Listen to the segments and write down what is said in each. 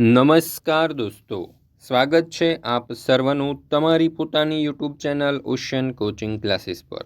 નમસ્કાર દોસ્તો. સ્વાગત છે આપ સર્વનું તમારી પોતાની YouTube channel ocean coaching classes પર.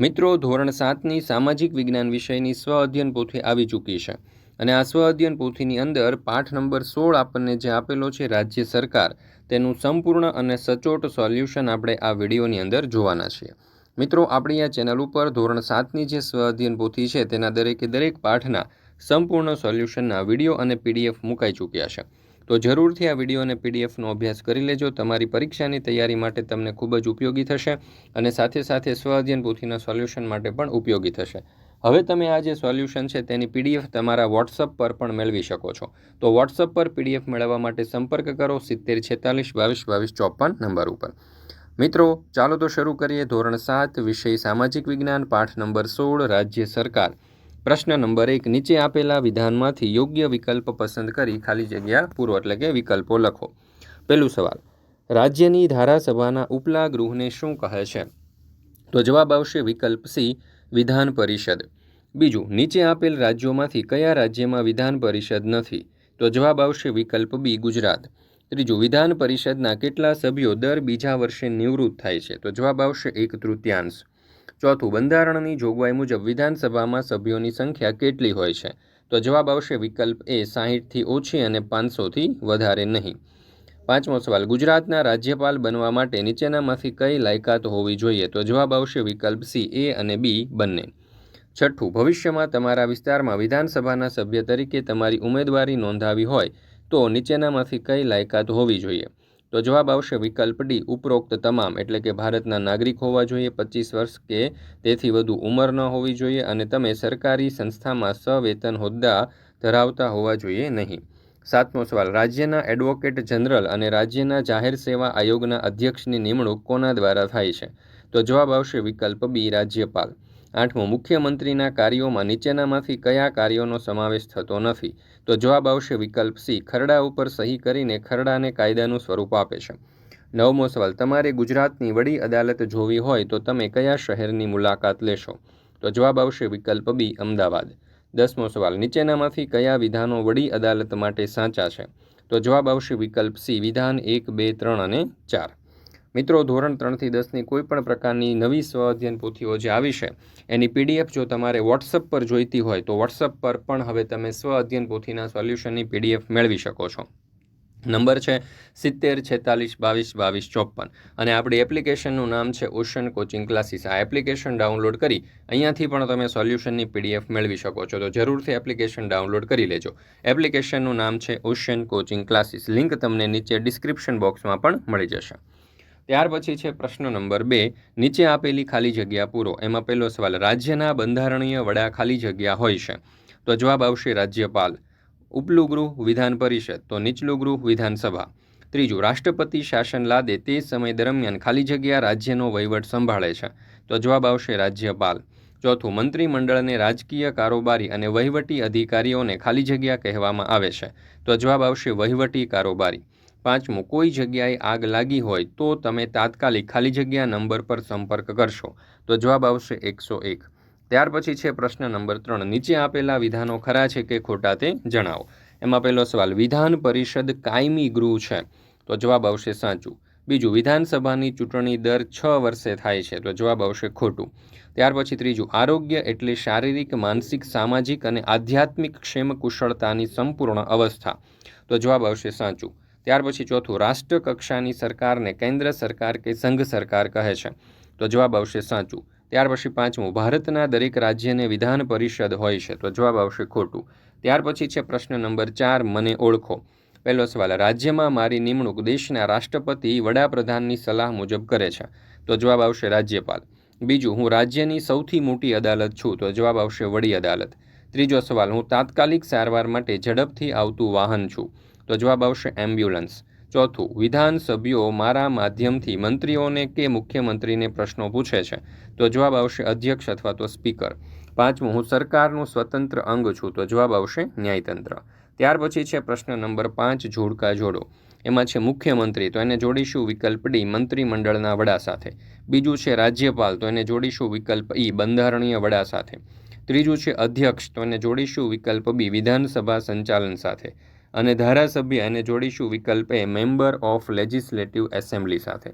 મિત્રો, ધોરણ સાતની સામાજિક વિજ્ઞાન વિષયની સ્વ અધ્યયન પોથી આવી ચૂકી છે અને આ સ્વ અધ્યયન પોથીની અંદર પાઠ નંબર સોળ આપણને જે આપેલો છે રાજ્ય સરકાર, તેનું સંપૂર્ણ અને સચોટ સોલ્યુશન આપણે આ વિડીયોની અંદર જોવાના છીએ. મિત્રો, આપણી આ ચેનલ ઉપર ધોરણ સાતની જે સ્વ અધ્યયન પોથી છે તેના દરેકે દરેક પાઠના સંપૂર્ણ સોલ્યુશનના વીડિયો અને પીડીએફ મુકાઈ ચૂક્યા છે. તો જરૂરથી આ વીડિયો અને પીડીએફનો અભ્યાસ કરી લેજો. તમારી પરીક્ષાની તૈયારી માટે તમને ખૂબ જ ઉપયોગી થશે અને સાથે સાથે સ્વ અધ્યયન પોથીના સોલ્યુશન માટે પણ ઉપયોગી થશે. હવે તમે આ જે સોલ્યુશન છે તેની પીડીએફ તમારા વોટ્સઅપ પર પણ મેળવી શકો છો. તો વોટ્સઅપ પર પીડીએફ મેળવવા માટે સંપર્ક કરો સિત્તેર છેતાલીસ બાવીસ બાવીસ ચોપન નંબર ઉપર. મિત્રો, ચાલો તો શરૂ કરીએ ધોરણ સાત વિષય સામાજિક વિજ્ઞાન પાઠ નંબર સોળ રાજ્ય સરકાર. પ્રશ્ન નંબર એક, નીચે આપેલા વિધાનમાંથી યોગ્ય વિકલ્પ પસંદ કરી ખાલી જગ્યા, પૂરો એટલે કે વિકલ્પો લખો. પહેલું સવાલ, રાજ્યની ધારાસભાના ઉપલા ગૃહને શું કહે છે? તો જવાબ આવશે વિકલ્પ સી, વિધાન પરિષદ. બીજું, નીચે આપેલ રાજ્યોમાંથી કયા રાજ્યમાં વિધાન પરિષદ નથી? તો જવાબ આવશે વિકલ્પ બી, ગુજરાત. ત્રીજું, વિધાન પરિષદના કેટલા સભ્યો દર બીજા વર્ષે નિવૃત્ત થાય છે? તો જવાબ આવશે એક તૃતીયાંશ. ચોથું, બંધારણની જોગવાઈ મુજબ વિધાનસભામાં સભ્યોની સંખ્યા કેટલી હોય છે? તો જવાબ આવશે, વિકલ્પ એ, સાહીઠથી ઓછી અને પાંચસોથી વધારે નહીં. પાંચમો સવાલ, ગુજરાતના રાજ્યપાલ બનવા માટે નીચેનામાંથી કઈ લાયકાત હોવી જોઈએ? તો જવાબ આવશે, વિકલ્પ સી, એ અને બી, બંને. છઠ્ઠું, ભવિષ્યમાં તમારા વિસ્તારમાં વિધાનસભાના સભ્ય તરીકે તમારી ઉમેદવારી નોંધાવી હોય તો નીચેનામાંથી કઈ લાયકાત હોવી જોઈએ? તો જવાબ આવશે વિકલ્પ ડી, ઉપરોક્ત તમામ, એટલે કે ભારતના નાગરિક હોવા જોઈએ પચીસ વર્ષ કે તેથી વધુ ઉંમર ન હોવી જોઈએ અને તમે સરકારી સંસ્થામાં સવેતન હોદ્દા ધરાવતા હોવા જોઈએ નહીં. સાતમો સવાલ, રાજ્યના એડવોકેટ જનરલ અને રાજ્યના જાહેર સેવા આયોગના અધ્યક્ષની નિમણૂક કોના દ્વારા થાય છે? તો જવાબ આવશે વિકલ્પ બી, રાજ્યપાલ. આઠમો, મુખ્યમંત્રીના કાર્યોમાં નીચેનામાંથી કયા કાર્યોનો સમાવેશ થતો નથી? તો જવાબ આવશે વિકલ્પ સી, ખરડા ઉપર સહી કરીને ખરડાને કાયદાનું સ્વરૂપ આપે છે. નવમો સવાલ, તમારે ગુજરાતની વડી અદાલત જોવી હોય તો તમે કયા શહેરની મુલાકાત લેશો? તો જવાબ આવશે વિકલ્પ બી, અમદાવાદ. દસમો સવાલ, નીચેનામાંથી કયા વિધાનો વડી અદાલત માટે સાચા છે? તો જવાબ આવશે વિકલ્પ સી, વિધાન એક, બે, ત્રણ અને ચાર. મિત્રો, ધોરણ ત્રણથી દસની કોઈ પણ પ્રકારની નવી સ્વ અધ્યયન પોથીઓ જે આવી છે, એની પીડીએફ જો તમારે વોટ્સઅપ પર જોઈતી હોય, તો વોટ્સઅપ પર પણ હવે તમે સ્વ અધ્યયન પોથીના સોલ્યુશનની પીડીએફ મેળવી શકો છો. નંબર છે સિત્તેર, છેતાલીસ, બાવીસ બાવીસ, ચોપન. અને આપણી એપ્લિકેશનનું નામ છે ઓશન કોચિંગ ક્લાસીસ. આ એપ્લિકેશન ડાઉનલોડ કરી અહીંયાથી પણ તમે સોલ્યુશનની પીડીએફ મેળવી શકો છો. તો જરૂરથી એપ્લિકેશન ડાઉનલોડ કરી લેજો. એપ્લિકેશનનું નામ છે ઓશન કોચિંગ ક્લાસીસ. લિંક તમને નીચે ડિસ્ક્રિપ્શન બોક્સમાં પણ મળી જશે. ત્યાર પછી છે પ્રશ્ન નંબર બે, નીચે આપેલી ખાલી જગ્યા પૂરો. એમાં પહેલો સવાલ, રાજ્યના બંધારણીય વડા ખાલી જગ્યા હોય છે? તો જવાબ આવશે રાજ્યપાલ. ઉપલું ગૃહ વિધાન પરિષદ. તો નીચલું ગૃહ વિધાનસભા. ત્રીજું, રાષ્ટ્રપતિ શાસન લાદે તે સમય દરમિયાન ખાલી જગ્યા રાજ્યનો વહીવટ સંભાળે છે? તો જવાબ આવશે રાજ્યપાલ. ચોથું, મંત્રીમંડળને રાજકીય કારોબારી અને વહીવટી અધિકારીઓને ખાલી જગ્યા કહેવામાં આવે છે? તો જવાબ આવશે વહીવટી કારોબારી. પાંચમું, કોઈ જગ્યાએ આગ લાગી હોય તો તમે તાત્કાલિક ખાલી જગ્યા નંબર પર સંપર્ક કરશો. તો જવાબ આવશે એકસો એક. ત્યાર પછી છે પ્રશ્ન નંબર ત્રણ. નીચે આપેલા વિધાનો ખરા છે કે ખોટા તે જણાવો. એમાં પહેલો સવાલ, વિધાન પરિષદ કાયમી ગૃહ છે? તો જવાબ આવશે સાચું. બીજું, વિધાનસભાની ચૂંટણી દર છ વર્ષે થાય છે. તો જવાબ આવશે ખોટું. ત્યાર પછી ત્રીજું, આરોગ્ય એટલે શારીરિક, માનસિક, સામાજિક અને આધ્યાત્મિક ક્ષેમ કુશળતાની સંપૂર્ણ અવસ્થા. તો જવાબ આવશે સાચું. ત્યાર પછી ચોથું રાષ્ટ્ર કક્ષાની સરકારને કેન્દ્ર સરકાર કે સંઘ સરકાર કહે છે. તો જવાબ આવશે સાચું. ત્યાર પછી પાંચમું, ભારતના દરેક રાજ્યને વિધાન પરિષદ હોય છે. તો જવાબ આવશે ખોટું. ત્યાર પછી છે પ્રશ્ન નંબર ચાર, મને ઓળખો. પહેલો સવાલ, રાજ્યમાં મારી નિમણૂક દેશના રાષ્ટ્રપતિ વડાપ્રધાનની સલાહ મુજબ કરે છે. તો જવાબ આવશે રાજ્યપાલ. બીજું, હું રાજ્યની સૌથી મોટી અદાલત છું. તો જવાબ આવશે વડી અદાલત. ત્રીજો સવાલ, હું તાત્કાલિક સારવાર માટે ઝડપથી આવતું વાહન છું. તો જવાબ આવશે એમ્બ્યુલન્સ ચોથું, વિધાનસભ્યો મારા માધ્યમથી મંત્રીઓને કે મુખ્યમંત્રીને પ્રશ્નો પૂછે છે? તો જવાબ આવશે અધ્યક્ષ અથવા તો સ્પીકર. પાંચમું, હું સરકારનું સ્વતંત્ર અંગ છું. તો જવાબ આવશે ન્યાયતંત્ર. ત્યાર પછી છે પ્રશ્ન નંબર પાંચ, જોડકા જોડો. એમાં છે મુખ્યમંત્રી, તો એને જોડીશું વિકલ્પ ડી, મંત્રીમંડળના વડા સાથે. બીજું છે રાજ્યપાલ, તો એને જોડીશું વિકલ્પ ઈ, બંધારણીય વડા સાથે. ત્રીજું છે અધ્યક્ષ, તો એને જોડીશું વિકલ્પ બી, વિધાનસભા સંચાલન સાથે. અને ધારાસભ્ય એને જોડીશું વિકલ્પ એ મેમ્બર ઓફ લેજિસ્લેટિવ એસેમ્બલી સાથે.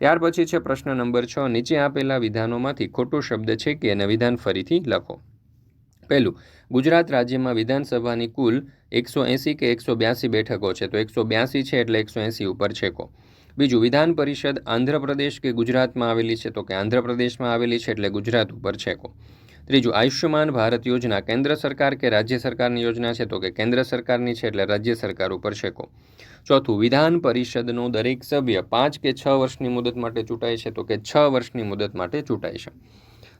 ત્યાર પછી છે પ્રશ્ન નંબર છ. નીચે આપેલા વિધાનોમાંથી ખોટો શબ્દ છે કે એને વિધાન ફરીથી લખો. પહેલું, ગુજરાત રાજ્યમાં વિધાનસભાની કુલ એકસો એંસી કે એકસો બ્યાસી બેઠકો છે, તો એકસો બ્યાસી છે એટલે એકસો એંસી ઉપર છેકો. બીજું, વિધાન પરિષદ આંધ્રપ્રદેશ કે ગુજરાતમાં આવેલી છે, તો કે આંધ્રપ્રદેશમાં આવેલી છે એટલે ગુજરાત ઉપર છેકો. ત્રીજું, આયુષ્યમાન ભારત યોજના કેન્દ્ર સરકાર કે રાજ્ય સરકારની યોજના છે તો કે કેન્દ્ર સરકારની છે એટલે રાજ્ય સરકાર ઉપર શેકો ચોથું, વિધાન પરિષદનો દરેક સભ્ય પાંચ કે છ વર્ષની મુદત માટે ચૂંટાય છે તો કે છ વર્ષની મુદત માટે ચૂંટાય છે.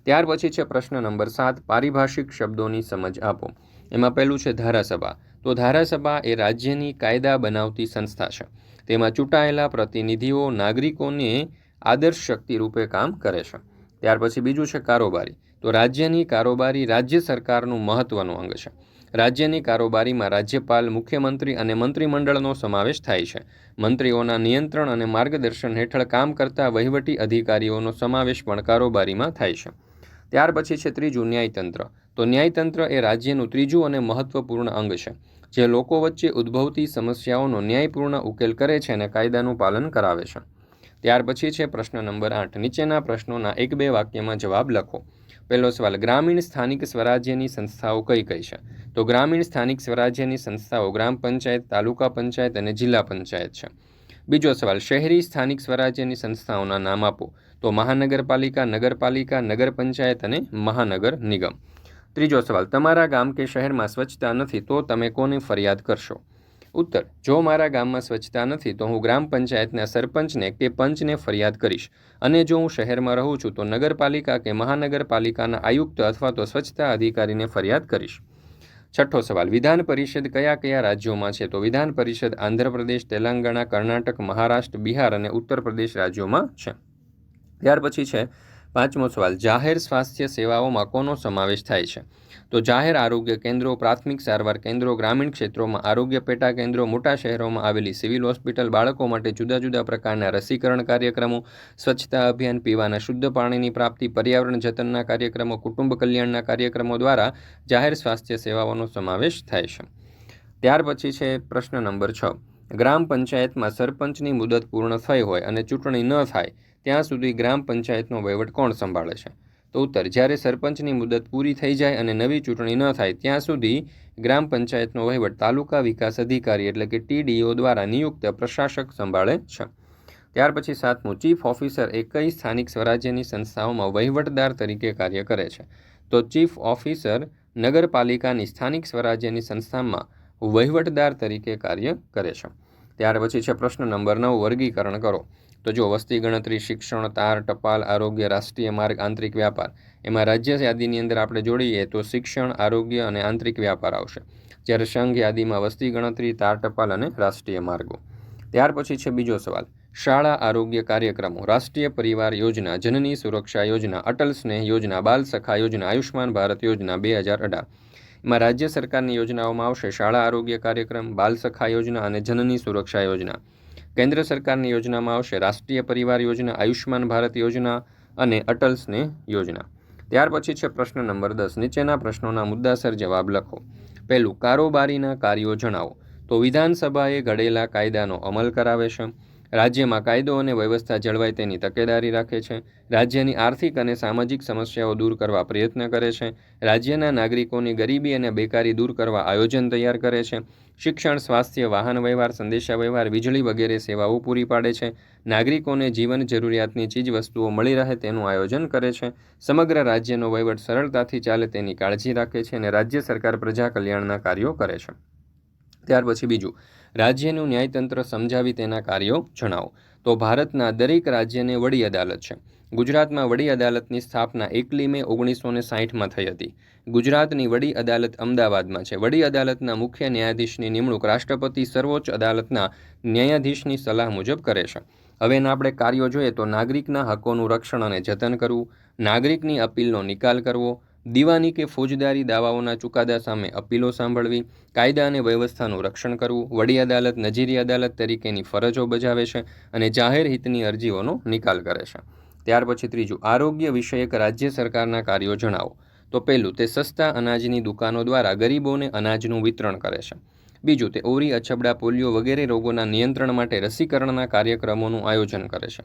ત્યાર પછી છે પ્રશ્ન નંબર સાત, પારિભાષિક શબ્દોની સમજ આપો. એમાં પહેલું છે ધારાસભા. તો ધારાસભા એ રાજ્યની કાયદા બનાવતી સંસ્થા છે. તેમાં ચૂંટાયેલા પ્રતિનિધિઓ નાગરિકોને આદર્શ શક્તિ રૂપે કામ કરે છે. ત્યાર પછી બીજું છે કારોબારી. તો રાજ્યની કારોબારી રાજ્ય સરકારનું મહત્વનું અંગ છે. રાજ્યની કારોબારીમાં રાજ્યપાલ, મુખ્યમંત્રી અને મંત્રીમંડળનો સમાવેશ થાય છે. મંત્રીઓના નિયંત્રણ અને માર્ગદર્શન હેઠળ કામ કરતા વહીવટી અધિકારીઓનો સમાવેશ પણ કારોબારીમાં થાય છે. ત્યાર પછી છે ત્રીજું ન્યાયતંત્ર. તો ન્યાયતંત્ર એ રાજ્યનું ત્રીજું અને મહત્વપૂર્ણ અંગ છે. જે લોકો વચ્ચે ઉદ્ભવતી સમસ્યાઓનો ન્યાયપૂર્ણ ઉકેલ કરે છે અને કાયદાનું પાલન કરાવે છે. ત્યાર પછી છે પ્રશ્ન નંબર આઠ. નીચેના પ્રશ્નોના એક બે વાક્યમાં જવાબ લખો. પહેલો સવાલ, ગ્રામીણ સ્થાનિક સ્વરાજ્યની સંસ્થાઓ કઈ કઈ છે? તો ગ્રામીણ સ્થાનિક સ્વરાજ્યની સંસ્થાઓ ગ્રામ પંચાયત, તાલુકા પંચાયત અને જિલ્લા પંચાયત છે. બીજો સવાલ, શહેરી સ્થાનિક સ્વરાજ્યની સંસ્થાઓના નામ આપો. તો મહાનગરપાલિકા, નગરપાલિકા, નગર પંચાયત અને મહાનગર નિગમ. ત્રીજો સવાલ, તમારા ગામ કે શહેરમાં સ્વચ્છતા નથી તો તમે કોને ફરિયાદ કરશો? ઉત્તર, જો મારા ગામમાં સ્વચ્છતા નથી, તો હું ગ્રામ પંચાયતના સરપંચને કે પંચને ફરિયાદ કરીશ. અને જો હું શહેરમાં રહું છું, તો નગરપાલિકા કે મહાનગરપાલિકાના આયુક્ત અથવા તો સ્વચ્છતા અધિકારીને ફરિયાદ કરીશ. છઠ્ઠો સવાલ, વિધાન પરિષદ કયા કયા રાજ્યોમાં છે? તો વિધાન પરિષદ આંધ્રપ્રદેશ, તેલંગાણા, કર્ણાટક, મહારાષ્ટ્ર, બિહાર અને ઉત્તર પ્રદેશ રાજ્યોમાં છે. ત્યાર પછી છે પાંચમો સવાલ, જાહેર સ્વાસ્થ્ય સેવાઓમાં કોનો સમાવેશ થાય છે? તો જાહેર આરોગ્ય કેન્દ્રો, પ્રાથમિક સારવાર કેન્દ્રો, ગ્રામીણ ક્ષેત્રોમાં આરોગ્ય પેટા કેન્દ્રો, મોટા શહેરોમાં આવેલી સિવિલ હોસ્પિટલ, બાળકો માટે જુદા જુદા પ્રકારના રસીકરણ કાર્યક્રમો, સ્વચ્છતા અભિયાન, પીવાના શુદ્ધ પાણીની પ્રાપ્તિ, પર્યાવરણ જતનના કાર્યક્રમો, કુટુંબ કલ્યાણના કાર્યક્રમો દ્વારા જાહેર સ્વાસ્થ્ય સેવાઓનો સમાવેશ થાય છે. ત્યાર પછી છે પ્રશ્ન નંબર છ. ગ્રામ પંચાયતમાં સરપંચની મુદત પૂર્ણ થઈ હોય અને ચૂંટણી ન થાય, ત્યાં સુધી ગ્રામ પંચાયતનો વહીવટ કોણ સંભાળે છે? તો ઉત્તર, જ્યારે સરપંચની મુદત પૂરી થઈ જાય અને નવી ચૂંટણી ન થાય, ત્યાં સુધી ગ્રામ પંચાયતનો વહીવટ તાલુકા વિકાસ અધિકારી એટલે કે ટીડીઓ દ્વારા નિયુક્ત પ્રશાસક સંભાળે છે. ત્યાર પછી સાતમું, ચીફ ઓફિસર એકઈ સ્થાનિક સ્વરાજ્યની સંસ્થાઓમાં વહીવટદાર તરીકે કાર્ય કરે છે. તો ચીફ ઓફિસર નગરપાલિકાની સ્થાનિક સ્વરાજ્યની સંસ્થામાં વહીવટદાર તરીકે કાર્ય કરે છે. ત્યાર પછી છે પ્રશ્ન નંબર નવ, વર્ગીકરણ કરો. તો જો વસ્તી, ગણતરી, શિક્ષણ, તાર, ટપાલ, આરોગ્ય, રાષ્ટ્રીય માર્ગ, આંતરિક વ્યાપાર. એમાં રાજ્ય યાદીની અંદર આપણે જોડીએ તો શિક્ષણ, આરોગ્ય અને આંતરિક વ્યાપાર આવશે. જ્યારે સંઘ યાદીમાં વસ્તી, ગણતરી, તાર, ટપાલ અને રાષ્ટ્રીય માર્ગો. ત્યાર પછી છે બીજો સવાલ. શાળા આરોગ્ય કાર્યક્રમો, રાષ્ટ્રીય પરિવાર યોજના, જનની સુરક્ષા યોજના, અટલ સ્નેહ યોજના, બાલ સખા યોજના આયુષ્માન ભારત યોજના, બે હજાર અઢાર. એમાં રાજ્ય સરકારની યોજનાઓમાં આવશે શાળા આરોગ્ય કાર્યક્રમ, બાલ સખા યોજના અને જનની સુરક્ષા યોજના. કેન્દ્ર સરકારની યોજનામાં આવશે રાષ્ટ્રીય પરિવાર યોજના, આયુષ્યમાન ભારત યોજના અને અટલ સ્નેહ યોજના. ત્યાર પછી છે પ્રશ્ન નંબર દસ. નીચેના પ્રશ્નોના મુદ્દાસર જવાબ લખો. પહેલું, કારોબારીના કાર્યો જણાવો. તો વિધાનસભાએ ઘડેલા કાયદાનો અમલ કરાવે છે. રાજ્યમાં કાયદો અને વ્યવસ્થા જળવાય તેની તકેદારી રાખે છે. રાજ્યની આર્થિક અને સામાજિક સમસ્યાઓ દૂર કરવા પ્રયત્ન કરે છે. રાજ્યના નાગરિકોની ગરીબી અને બેકારી દૂર કરવા આયોજન તૈયાર કરે છે. શિક્ષણ, સ્વાસ્થ્ય, વાહન વ્યવહાર, સંદેશા વ્યવહાર, વીજળી વગેરે સેવાઓ પૂરી પાડે છે. નાગરિકોને જીવન જરૂરિયાતની ચીજવસ્તુઓ મળી રહે તેનું આયોજન કરે છે. સમગ્ર રાજ્યનો વહીવટ સરળતાથી ચાલે તેની કાળજી રાખે છે અને રાજ્ય સરકાર પ્રજા કલ્યાણના કાર્યો કરે છે. ત્યાર પછી બીજું રાજ્યનું ન્યાયતંત્ર સમજાવી તેના કાર્યો જણાવો. તો ભારતના દરેક રાજ્યને વડી અદાલત છે. ગુજરાતમાં વડી અદાલતની સ્થાપના એકલી મે ઓગણીસો ને સાહીઠમાં થઈ હતી. ગુજરાતની વડી અદાલત અમદાવાદમાં છે. વડી અદાલતના મુખ્ય ન્યાયાધીશની નિમણૂક રાષ્ટ્રપતિ સર્વોચ્ચ અદાલતના ન્યાયાધીશની સલાહ મુજબ કરે છે. હવે એના આપણે કાર્યો જોઈએ તો નાગરિકના હકોનું રક્ષણ અને જતન કરવું, નાગરિકની અપીલનો નિકાલ કરવો દીવાની કે ફોજદારી દાવાઓના ચુકાદા સામે અપીલો સાંભળવી, કાયદા અને વ્યવસ્થાનું રક્ષણ કરવું, વડી અદાલત, નજીરી અદાલત તરીકેની ફરજો બજાવે છે અને જાહેર હિતની અરજીઓનો નિકાલ કરે છે. ત્યાર પછી ત્રીજું, આરોગ્ય વિષયક રાજ્ય સરકારના કાર્યો જણાવો. તો પહેલું, તે સસ્તા અનાજની દુકાનો દ્વારા ગરીબોને અનાજનું વિતરણ કરે છે. બીજું તે ઓરી અછબડા, પોલિયો વગેરે રોગોના નિયંત્રણ માટે રસીકરણના કાર્યક્રમોનું આયોજન કરે છે.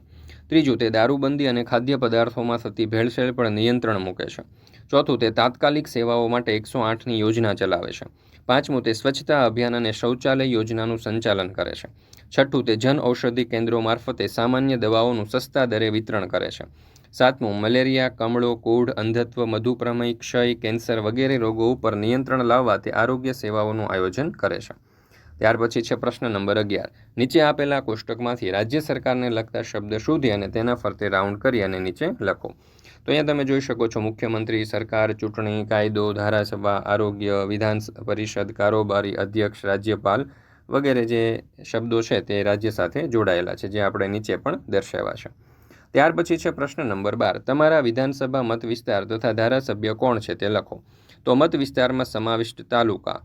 ત્રીજું તે દારૂબંધી અને ખાદ્ય પદાર્થોમાં થતી ભેળસેળ પર નિયંત્રણ મૂકે છે. ચોથું તે તાત્કાલિક સેવાઓ માટે એકસો આઠની યોજના ચલાવે છે. પાંચમું તે સ્વચ્છતા અભિયાન અને શૌચાલય યોજનાનું સંચાલન કરે છે. છઠ્ઠું તે જન ઔષધિ કેન્દ્રો મારફતે સામાન્ય દવાઓનું સસ્તા દરે વિતરણ કરે છે. સાતમું, મલેરિયા, કમળો કોઢ અંધત્વ મધુપ્રમેય ક્ષય, કેન્સર વગેરે રોગો ઉપર નિયંત્રણ લાવવા તે આરોગ્ય સેવાઓનું આયોજન કરે છે. ત્યાર પછી છે પ્રશ્ન નંબર અગિયાર. નીચે આપેલા કોષ્ટકમાંથી રાજ્ય સરકારને લગતા શબ્દ શોધી અને તેના ફરતે રાઉન્ડ કરી અને નીચે લખો. તો અહીંયા તમે જોઈ શકો છો, મુખ્યમંત્રી, સરકાર, ચૂંટણી, કાયદો, ધારાસભા, આરોગ્ય, વિધાન પરિષદ, કારોબારી અધ્યક્ષ, રાજ્યપાલ વગેરે જે શબ્દો છે તે રાજ્ય સાથે જોડાયેલા છે, જે આપણે નીચે પણ દર્શાવ્યા છે. ત્યાર પછી છે પ્રશ્ન નંબર બાર. તમારા વિધાનસભા મત વિસ્તાર તથા ધારાસભ્ય કોણ છે તે લખો. તો મત વિસ્તારમાં સમાવિષ્ટ તાલુકા.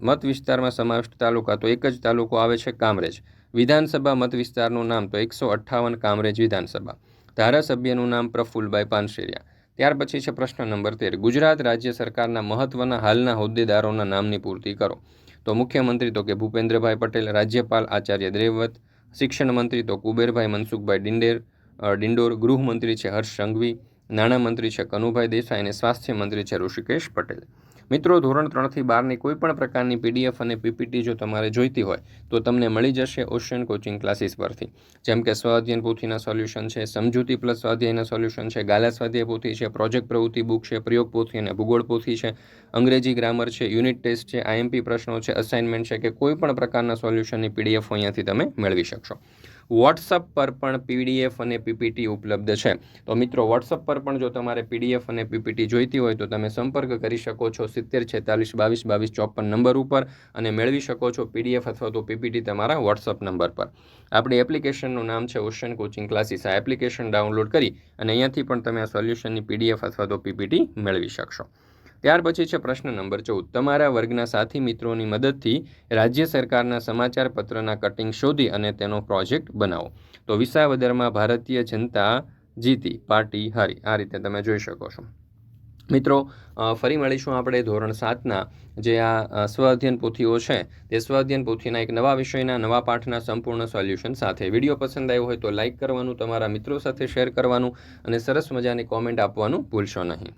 મત વિસ્તારમાં સમાવિષ્ટ તાલુકા તો એક જ તાલુકો આવે છે કામરેજ. વિધાનસભા મત વિસ્તારનું નામ તો એકસો અઠ્ઠાવન કામરેજ વિધાનસભા. ધારાસભ્યનું નામ પ્રફુલભાઈ પાનશેરિયા. ત્યાર પછી છે પ્રશ્ન નંબર તેર. ગુજરાત રાજ્ય સરકારના મહત્વના હાલના હોદ્દેદારોના નામની પૂર્તિ કરો. તો મુખ્યમંત્રી તો કે ભૂપેન્દ્રભાઈ પટેલ, રાજ્યપાલ આચાર્ય દેવવ્રત, શિક્ષણ મંત્રી તો કુબેરભાઈ મનસુખભાઈ ડિંડેર ડિંડોર ગૃહમંત્રી છે હર્ષ સંઘવી, નાણામંત્રી છે કનુભાઈ દેસાઈ અને સ્વાસ્થ્ય મંત્રી છે ઋષિકેશ પટેલ. મિત્રો, ધોરણ ત્રણથી બારની કોઈ પણ પ્રકારની પીડીએફ અને પીપીટી જો તમારે જોઈતી હોય, તો તમને મળી જશે ઓશિયન કોચિંગ ક્લાસીસ પરથી. જેમ કે સ્વાધ્યન પોથીના સોલ્યુશન છે, સમજૂતી પ્લસ સ્વાધ્યાયના સોલ્યુશન છે, ગાલા સ્વાધ્યાય પોથી છે, પ્રોજેક્ટ પ્રવૃત્તિ બુક છે, પ્રયોગ પોથી અને ભૂગોળ પોથી છે, અંગ્રેજી ગ્રામર છે, યુનિટ ટેસ્ટ છે આઈએમપી પ્રશ્નો છે, અસાઇનમેન્ટ છે કે કોઈ પણ પ્રકારના સોલ્યુશનની પીડીએફ અહીંયાથી તમે મેળવી શકશો. વોટ્સઅપ પર પણ પીડીએફ અને પીપીટી ઉપલબ્ધ છે. તો મિત્રો વોટ્સઅપ પર પણ જો તમારે પીડીએફ અને પીપીટી જોઈતી હોય તો તમે સંપર્ક કરી શકો છો સિત્તેર છેતાલીસ બાવીસ બાવીસ ચોપન નંબર ઉપર અને મેળવી શકો છો પીડીએફ અથવા તો પીપીટી તમારા વોટ્સઅપ નંબર પર. આપણી એપ્લિકેશનનું નામ છે ઓશન કોચિંગ ક્લાસીસ. આ એપ્લિકેશન ડાઉનલોડ કરી અને અહીંયાથી પણ તમે આ સોલ્યુશનની પીડીએફ અથવા તો પીપીટી મેળવી શકશો. ત્યાર પછી છે પ્રશ્ન નંબર ચૌદ. તમારા વર્ગના સાથી મિત્રોની મદદથી રાજ્ય સરકારના સમાચાર પત્રના કટિંગ શોધી અને તેનો પ્રોજેક્ટ બનાવો. તો વિસાવદરમાં ભારતીય જનતા જીતી, પાર્ટી હારી. આ રીતે તમે જોઈ શકો છો. મિત્રો ફરી મળીશું આપણે ધોરણ સાતના જે આ સ્વઅધ્યયન પોથીઓ છે, તે સ્વઅધ્યયન પોથીના એક નવા વિષયના, નવા પાઠના સંપૂર્ણ સોલ્યુશન સાથે. વીડિયો પસંદ આવ્યો હોય તો લાઇક કરવાનું, તમારા મિત્રો સાથે શેર કરવાનું અને સરસ મજાની કોમેન્ટ આપવાનું ભૂલશો નહીં.